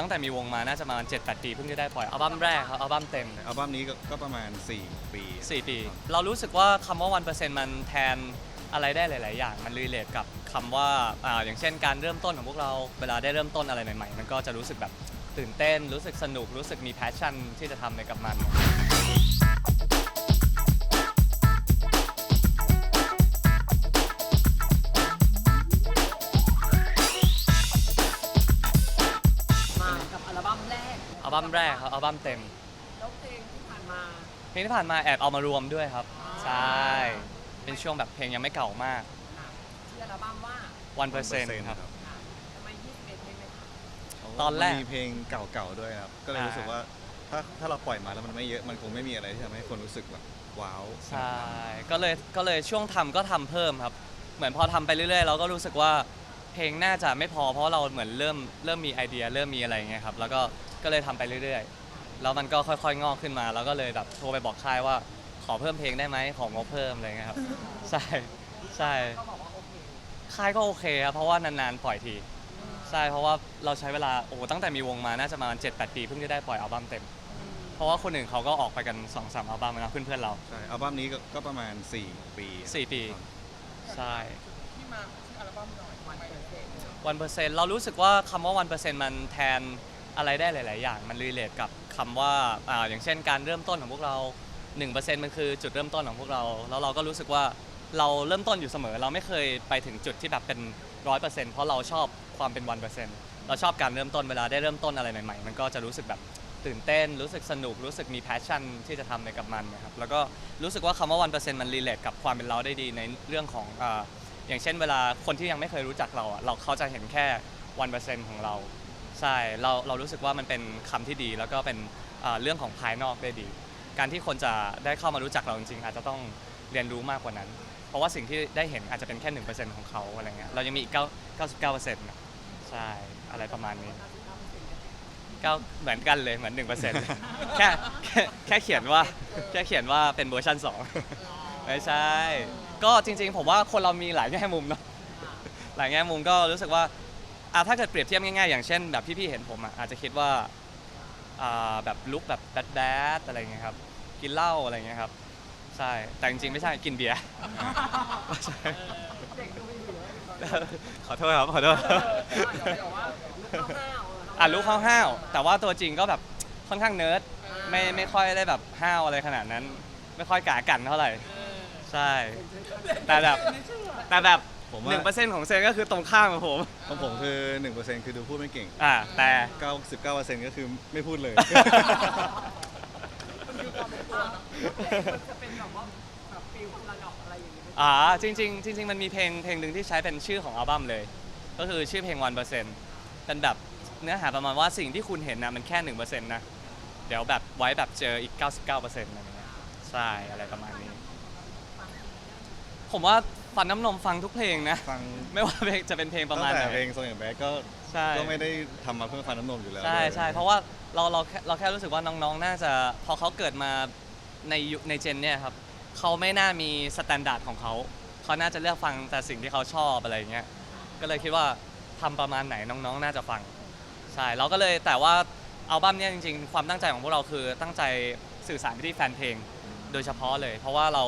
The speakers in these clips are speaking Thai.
ตั้งแต่มีวงมาน่าจะประมาณ7-8 ปีเพิ่งจะได้ปล่อยอัลบั้มแรกครับอัลบั้มเต็มอัลบั้มนี้ก็ก็ประมาณ 4 ปี 4 ปี เรารู้สึกว่าคำว่า 1%มันแทนอะไรได้หลาย ๆ อย่าง มันรีเลทกับคำว่าอ่าอย่างเช่นการเริ่มต้นของพวกเราเวลาได้เริ่มต้นอะไรใหม่ ๆ มันก็จะรู้สึกแบบตื่นเต้น รู้สึกสนุกรู้สึกมีแพชชั่นที่จะทำในกับมัน บั้มแรกครับอัลบั้มเต็ม แล้วเพลงที่ผ่านมา เพลงที่ผ่านมาแอบเอามารวมด้วยครับอ่าใช่ เป็นช่วงแบบเพลงยังไม่เก่ามาก ค่ะชื่ออัลบั้มว่า1%ครับ ค่ะทำไม21เพลงเลยคะตอนแรกมัมีเพลงเก่าๆด้วยครับ ก็เลยอ่า รู้สึกว่าถ้าถ้าเราปล่อยมาแล้วมันไม่เยอะ มันคงไม่มีอะไรที่ทำให้คนรู้สึกแบบว้าวใช่ ก็เลยก็เลยช่วงทำก็ทำเพิ่มครับ เหมือนพอทำไปเรื่อยๆเราก็รู้สึกว่า เพลงน่าจะไม่พอเพราะเราเหมือนเริ่มเริ่มมีไอเดียเริ่มมีอะไรอย่างเงี้ยครับแล้วก็ก็เลยทำไปเรื่อยๆ แล้วมันก็ค่อยๆงอกขึ้นมา แล้วก็เลยแบบโทรไปบอกค่ายว่าขอเพิ่มเพลงได้ไหมของงบเพิ่มอะไรเงี้ยครับ ใช่ใช่ก็บอกว่าโอเคค่ายก็โอเคครับเพราะว่านานๆปล่อยทีใช่เพราะว่าเราใช้เวลาโอ้โหตั้งแต่มีวงมาน่าจะประมาณ7-8ปีเพิ่งจะได้ปล่อยอัลบั้มเต็ม เพราะว่าคนอื่นเขาก็ออกไปกัน2-3อัลบั้มแล้วนะเพื่อนๆเรา ใช่อัลบั้มนี้ก็ก็ประมาณ 4 ปีสี่ปี ใช่ที่ มาชื่ออัลบั้มหน่อยวันเปิดเพลงวันเปอร์เซ็นต์เรารู้สึกว่าคำว่าวันเปอร์เซ็นต์มันแทนอะไรได้หลาย ๆ อย่าง มันรีเลทกับคำว่าอ่าอย่างเช่นการเริ่มต้นของพวกเรา 1%มันคือจุดเริ่มต้นของพวกเรา แล้วเราก็รู้สึกว่าเราเริ่มต้นอยู่เสมอ เราไม่เคยไปถึงจุดที่แบบเป็นร้อยเปอร์เซ็นต์เพราะเราชอบความเป็นวันเปอร์เซ็นต์เราชอบการเริ่มต้นเวลาได้เริ่มต้นอะไรใหม่ ๆ มันก็จะรู้สึกแบบตื่นเต้น รู้สึกสนุกรู้สึกมีแพชชั่นที่จะทำในกับมันนะครับแล้วก็รู้สึกว่าคำว่าวันเปอร์เซ็นต์มันรีเลทกับความเป็นเราได้ดีในเรื่องของอ่า อย่างเช่นเวลาคนที่ยังไม่เคยรู้จักเราอะเราเขาจะเห็นแค่วันเปอร์เซ็นต์ของเรา ใช่เราเรารู้สึกว่ามันเป็นคำที่ดี แล้วก็เป็นอ่าเรื่องของภายนอกได้ดี การที่คนจะได้เข้ามารู้จักเราจริงๆอาจจะต้องเรียนรู้มากกว่านั้น เพราะว่าสิ่งที่ได้เห็นอาจจะเป็นแค่หนึ่งเปอร์เซ็นต์ของเขาอะไรเงี้ยเรายังมีอีกเก้าเก้าสิบเก้าเปอร์เซ็นต์ใช่อะไรประมาณนี้เก้าเหมือนกันเลยเหมือนหนึ่งเปอร์เซ็นต์แค่แค่แค่เขียนว่าแค่เขียนว่าเป็นเวอร์ชันสองไม่ใช่ ก็จริงๆ ผมว่าคนเรามีหลายแง่มุมเนาะหลายแง่มุมก็รู้สึกว่าอะถ้าเกิดเปรียบเทียบง่ายๆ อย่างเช่น แบบที่พี่เห็นผมอะอาจจะคิดว่าอ่าแบบลุกแบบแบดแบดอะไรเงี้ยครับกินเหล้าอะไรเงี้ยครับใช่แต่จริงๆไม่ใช่กินเบียร์ใช่เด็กดูไม่เหลือขอโทษครับขอโทษแต่ว่าลูกห้าวๆอะลุกห้าวๆแต่ว่าตัวจริงก็แบบค่อนข้างเนิร์ดไม่ไม่ค่อยได้แบบห้าวอะไรขนาดนั้น ไม่ค่อยกากันเท่าไหร่ ใช่ แต่แบบแต่แบบผมหว่านึ่งเปอร์เซ็นต์ของเซนก็คือตรงข้ามกับผม ของผมคือ 1%คือดูพูดไม่เก่ง อ่าแต่ 99%ก็คือไม่พูดเลย มันคือความเป็นตัวเนอะมันจะเป็นแบบว่าแบบฟิลคนละดอกอะไรอย่างเงี้ยอ่าจริงๆจริง ๆ มันมีเพลงเพลงหนึ่งที่ใช้เป็นชื่อของอัลบั้มเลย ก็คือชื่อเพลง 1%เป็นแบบเนื้อหาประมาณว่าสิ่งที่คุณเห็นนะมันแค่ 1%นะ เดี๋ยวแบบไว้แบบเจออีก 99%อะไรเงี้ยใช่อะไรประมาณนี้ ผมว่าฟันน้ำนมฟังทุกเพลงนะ ฟังไม่ว่าเพลงจะเป็นเพลงประตั้มาณงไหแต่นเพลงโซนอย่างแบดก็ใช่ ก็ไม่ได้ทำมาเพื่อฟันน้ำนมอยู่แล้วใช่ด้วยใช่เพราะว่าเราเราแค่เราแค่รู้สึกว่าน้องๆ น่าจะพอเขาเกิดมาในยุคในเจนเนี่ยครับเขาไม่น่ามีสแตนดาร์ดของเขาเขาน่าจะเลือกฟังแต่สิ่งที่เขาชอบอะไรอย่างเงี้ยก็เลยคิดว่าทำประมาณไหนน้องๆ น่าจะฟังใช่เราก็เลยแต่ว่าอัลบั้มเนี่ยจริงๆ ความตั้งใจของพวกเราคือตั้งใจสื่อสารไปที่แฟนเพลงโดยเฉพาะเลย เพราะว่าเรา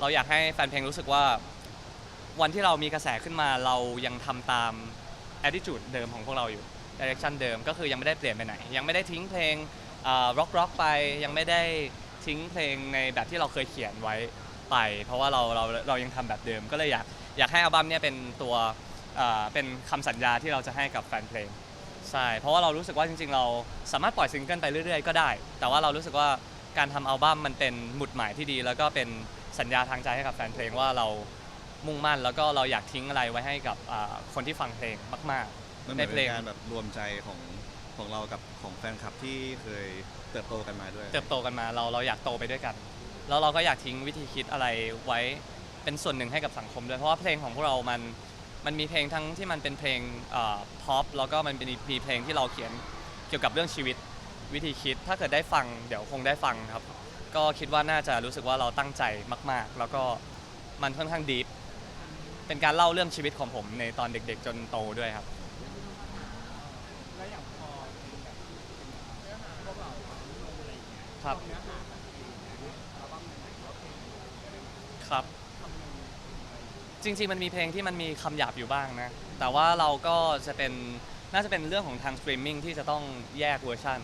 เราอยากให้แฟนเพลงรู้สึกว่า วันที่เรามีกระแสขึ้นมาเรายังทำตาม attitude เดิมของพวกเราอยู่ direction เดิมก็คือยังไม่ได้เปลี่ยนไปไหน ยังไม่ได้ทิ้งเพลงร็อกร็อกไปยังไม่ได้ทิ้งเพลงในแบบที่เราเคยเขียนไว้ไป เพราะว่าเราเราเรายังทำแบบเดิม ก็เลยอยากอยากให้อัลบั้มเนี้ยเป็นตัวเอ่อเป็นคำสัญญาที่เราจะให้กับแฟนเพลง ใช่ เพราะว่าเรารู้สึกว่าจริงๆ เราสามารถปล่อยซิงเกิลไปเรื่อยๆ ก็ได้ แต่ว่าเรารู้สึกว่าการทำอัลบั้มมันเป็นหมุดหมายที่ดี แล้วก็เป็น สัญญาทางใจให้กับแฟนเพลงว่าเรามุ่งมั่นแล้วก็เราอยากทิ้งอะไรไว้ให้กับอ่าคนที่ฟังเพลงมาก มันเหในมือนเพลเป็ง นการแบบรวมใจของของเรากับของแฟนคลับที่เคยเติบโตกันมาด้วย ๆ เติบโตกันมาเราเราอยากโตไปด้วยกัน แล้วเราก็อยากทิ้งวิธีคิดอะไรไว้เป็นส่วนหนึ่งให้กับสังคมด้วยเพราะว่าเพลงของพวกเรามันมันมีเพลงทั้งที่มันเป็นเพลงพ็อปแล้วก็มันเป็นมีเพลงที่เราเขียนเกี่ยวกับเรื่องชีวิตวิธีคิด ถ้าเกิดได้ฟังเดี๋ยวคงได้ฟังครับ ก็คิดว่าน่าจะรู้สึกว่าเราตั้งใจมาก ๆ แล้วก็มันค่อนข้างดีฟเป็นการเล่าเรื่องชีวิตของผมในตอนเด็ก ๆ จนโตด้วยครับครับครับจริงๆ มันมีเพลงที่มันมีคำหยาบอยู่บ้างนะ แต่ว่าเราก็จะเป็นน่าจะเป็นเรื่องของทางสตรีมมิ่งที่จะต้องแยกเวอร์ชัน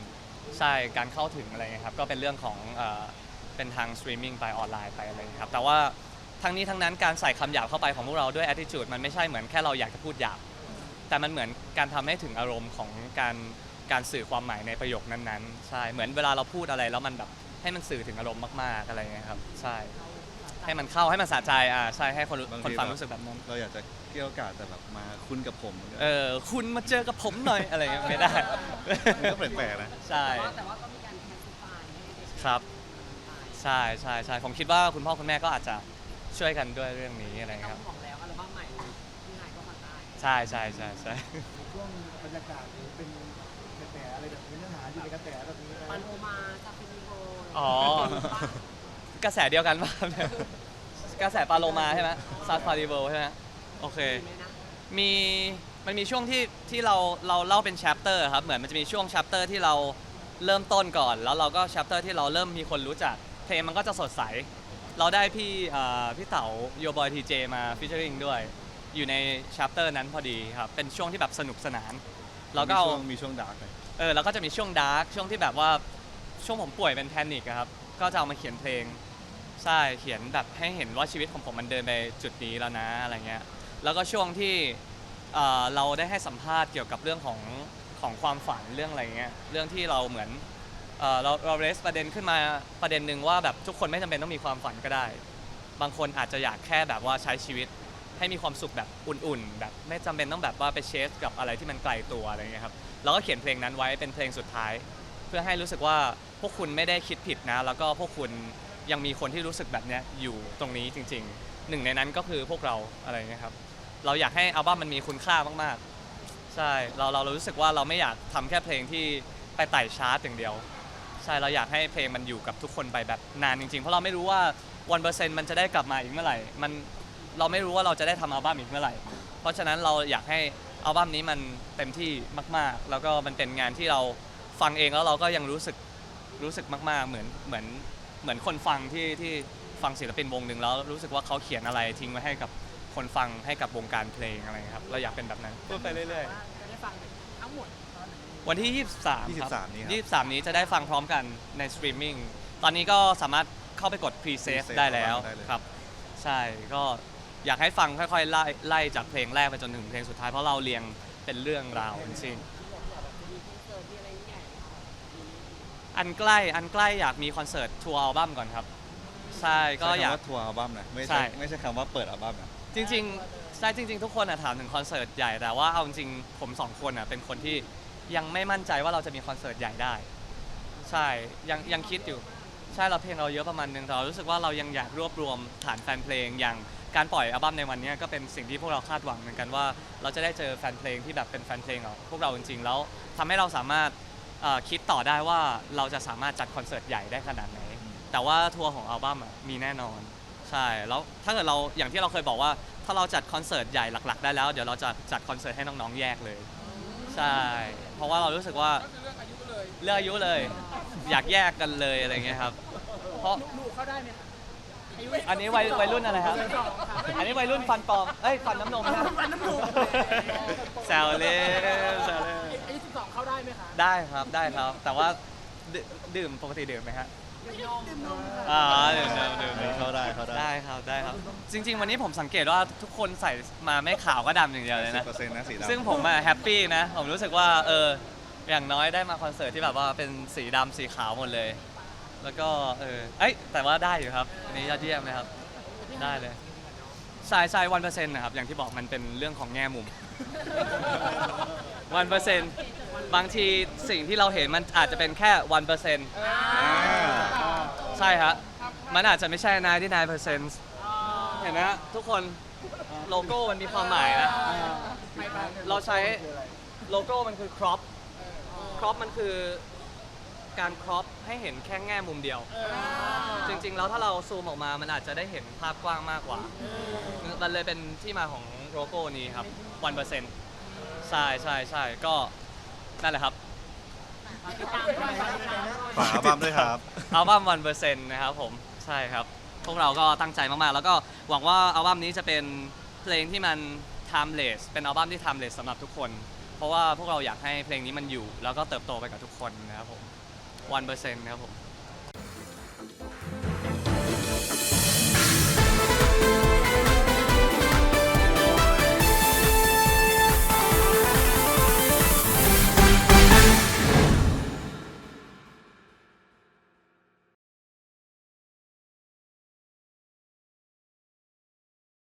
ใช่การเข้าถึงอะไรเงี้ยครับก็เป็นเรื่องของเอ่อเป็นทางสตรีมมิ่งไปออนไลน์ไปอะไรเงี้ยครับแต่ว่าทั้งนี้ทั้งนั้นการใส่คำหยาบเข้าไปของพวกเราด้วย attitude มันไม่ใช่เหมือนแค่เราอยากจะพูดหยาบ แต่มันเหมือนการทำให้ถึงอารมณ์ของการการสื่อความหมายในประโยคนั้นๆ ใช่ เหมือนเวลาเราพูดอะไรแล้วมันแบบให้มันสื่อถึงอารมณ์มากๆอะไรเงี้ยครับ ใช่ ให้มันเข้าให้มันสะใจอ่าใช่ให้คนรู้บางทีคนฟังแบบรู้สึกแบบนั้น เราอยากจะเกี่ยวกาดแต่แบบมาคุ้นกับผมมันก็เออคุณมาเจอกับผมหน่อยอะไรเงี้ยไม่ได้ มันก็แปลกๆนะ ใช่แต่ว่าแต่ว่าก็มีการแคสต์ไฟล์ให้ได้ครับไฟล์ใช่ใช่ใช่ผมคิดว่าคุณพ่อคุณแม่ก็อาจจะช่วยกันด้วยเรื่องนี้อะไรเราเงี้ยครับบอกแล้วอัลบั้มใหม่พี่ไฮก็ฟังได้ ใช่ใช่ใช่ใช่ ช่วงบรรยากาศหรือเป็นกระแสอะไรแบบนี้เนื้อหาอยู่ในกระแสแบบนี้นะปันโอมาซาฟินิโกอ๋อ กระแสเดียวกันป่ะเนี่ยกระแสปาโลมาใช่ไหมซาฟาริเวลใช่ไหมโอเคมีไหมนะมีมันมีช่วงที่ที่เราเราเล่าเป็น chapter ครับเหมือนมันจะมีช่วง chapter ที่เราเริ่มต้นก่อน แล้วเราก็ chapter ที่เราเริ่มมีคนรู้จักเพลงมันก็จะสดใส เราได้พี่เอ่อพี่เต๋าโยบอยทีเจมา featuring ด้วย อยู่ใน chapter นั้นพอดีครับ เป็นช่วงที่แบบสนุกสนาน แล้วก็เอามีช่วงมีช่วงดาร์กเลยเออแล้วก็จะมีช่วงดาร์กช่วงที่แบบว่าช่วงผมป่วยเป็นแพนิคอะครับก็จะเอามาเขียนเพลง ใช่เขียนแบบให้เห็นว่าชีวิตของผมมันเดินไปจุดนี้แล้วนะอะไรเงี้ยแล้วก็ช่วงที่เอ่อเราได้ให้สัมภาษณ์เกี่ยวกับเรื่องของของความฝันเรื่องอะไรเงี้ยเรื่องที่เราเหมือนเอ่อเราเราเรสประเด็นขึ้นมาประเด็นหนึ่งว่าแบบทุกคนไม่จำเป็นต้องมีความฝันก็ได้ บางคนอาจจะอยากแค่แบบว่าใช้ชีวิตให้มีความสุขแบบอุ่นๆ แบบไม่จำเป็นต้องแบบว่าไปเชสกับอะไรที่มันไกลตัวอะไรเงี้ยครับเราก็เขียนเพลงนั้นไว้เป็นเพลงสุดท้าย เพื่อให้รู้สึกว่าพวกคุณไม่ได้คิดผิดนะ แล้วก็พวกคุณ ยังมีคนที่รู้สึกแบบเนี้ยอยู่ตรงนี้จริง ๆ หนึ่งในนั้นก็คือพวกเราอะไรเงี้ยครับ เราอยากให้อัลบั้มมันมีคุณค่ามากๆ ใช่เราเราเรารู้สึกว่าเราไม่อยากทำแค่เพลงที่ไปไต่ชาร์ตอย่างเดียว ใช่เราอยากให้เพลงมันอยู่กับทุกคนไปแบบนานจริงๆ เพราะเราไม่รู้ว่าวันเปอร์เซ็นต์มันจะได้กลับมาอีกเมื่อไหร่ มันเราไม่รู้ว่าเราจะได้ทำอัลบั้มอีกเมื่อไหร่ เพราะฉะนั้นเราอยากให้อัลบั้มนี้มันเต็มที่มาก ๆ แล้วก็มันเป็นงานที่เราฟังเองแล้วเราก็ยังรู้สึกรู้สึกมาก ๆ เหมือนเหมือน เหมือนคนฟังที่ที่ฟังศิลปินวงหนึ่งแล้วรู้สึกว่าเขาเขียนอะไรทิ้งไว้ให้กับคนฟังให้กับวงการเพลงอะไรครับเราอยากเป็นแบบนั้นพูดไปเรื่อยว่าจะได้ฟังทั้งหมดตอนไหนๆวันที่ 23 ครับ 23นี้ครับ23 นี้จะได้ฟังพร้อมกันในสตรีมมิ่ง ตอนนี้ก็สามารถเข้าไปกด pre-save Pre-save ได้แล้วได้เลย ครับ ใช่ ก็อยากให้ฟังค่อยๆ ไล่ไล่จากเพลงแรกไปจนถึงเพลงสุดท้าย เพราะเราเรียงเป็นเรื่องราวจริงจะมีคอนเสิร์ตมีอะไรใหญ่ไหมคะ อันใกล้อันใกล้อยากมีคอนเสิร์ตทัวร์อัลบั้มก่อนครับ ใช่ก็อยาก ใช้คำว่าทัวร์อัลบั้มนะไม่ใช่ใช่ ไม่ใช่คำว่าเปิดอัลบั้มนะจริงๆใช่จริง ๆ ทุกคนอะถามถึงคอนเสิร์ตใหญ่แต่ว่าเอาจริงๆผมสองคนอะเป็นคนที่ยังไม่มั่นใจว่าเราจะมีคอนเสิร์ตใหญ่ได้ ใช่ยังยังคิดอยู่ ใช่เราเพลงเราเยอะประมาณนึงแต่เรารู้สึกว่าเรายังอยากรวบรวมฐานแฟนเพลงอย่างการปล่อยอัลบั้มในวันเนี้ยก็เป็นสิ่งที่พวกเราคาดหวังเหมือนกันว่า เราจะได้เจอแฟนเพลงที่แบบเป็นแฟนเพลงของพวกเราจริงๆแล้วทำให้เราสามารถ เอ่อคิดต่อได้ว่าเราจะสามารถจัดคอนเสิร์ตใหญ่ได้ขนาดไหน แต่ว่าทัวร์ของอัลบั้มอะมีแน่นอน ใช่ แล้วถ้าเกิดเราอย่างที่เราเคยบอกว่า ถ้าเราจัดคอนเสิร์ตใหญ่หลัก ๆ ได้แล้ว เดี๋ยวเราจะจัดคอนเสิร์ตให้น้องๆแยกเลย ใช่ เพราะว่าเรารู้สึกว่าก็คือเรื่องอายุเลย เลือกอายุเลย อยากแยกกันเลยอะไรเงี้ยครับ เพราะหนูเข้าได้ไหมคะอายุอันนี้วัยวัยรุ่นอะไรครับสองค่ะอันนี้วัยรุ่นฟันปลอม เอ้ย ฟันน้ำนมนะฟันน้ำนมแซวเล่นแซวเล่น ได้ไหมคะได้ครับได้ครับ แต่ว่าดื่มดื่มปกติดื่มไหมฮะดื่มนมอ่าดื่มดื่มดื่มดื่ม เข้าได้เข้าได้ได้ครับได้ครับ จริง ๆ วันนี้ผมสังเกตว่าทุกคนใส่มาไม่ขาวก็ดำอย่างเดียวเลยสินะ บเปอร์เซ็นต์นะสีดำซึ่งผมอะแฮปปี้นะ ผมรู้สึกว่าเอออย่างน้อยได้มาคอนเสิร์ตที่แบบว่าเป็นสีดำสีขาวหมดเลย แล้วก็เออเอ้ยแต่ว่าได้อยู่ครับ อันนี้ยอดเยี่ยมเลยครับ ได้เลยใช่ใช่วันเปอร์เซ็นต์นะครับ อย่างที่บอกมันเป็นเรื่องของแง่มุม วันเปอร์เซ็นต์บางทีสิ่งที่เราเห็นมันอาจจะเป็นแค่วันเปอร์เซ็นต์อ่าใช่ครับมันอาจจะไม่ใช่99เปอร์เซ็นต์เห็นไหมฮะทุกคนโลโก้มันมีความหมายนะเราใช้โลโก้มันคือ crop crop มันคือการ crop ให้เห็นแค่แง่มุมเดียว จริงๆ แล้วถ้าเราซูมออกมา มันอาจจะได้เห็นภาพกว้างมากกว่า มันเลยเป็นที่มาของโลโก้นี้ครับวันเปอร์เซ็นต์ ใช่ใช่ใช่ก็นั่นแหละครับติดตามด้วยติดตามด้วยฝากอัลบั้มด้วยครับ อัลบั้มวันเปอร์เซ็นต์นะครับผมใช่ครับ พวกเราก็ตั้งใจมากๆ แล้วก็หวังว่าอัลบั้มนี้จะเป็นเพลงที่มัน timeless เป็นอัลบั้มที่ timeless สำหรับทุกคน เพราะว่าพวกเราอยากให้เพลงนี้มันอยู่ แล้วก็เติบโตไปกับทุกคนนะครับผมวันเปอร์เซ็นต์ครับผม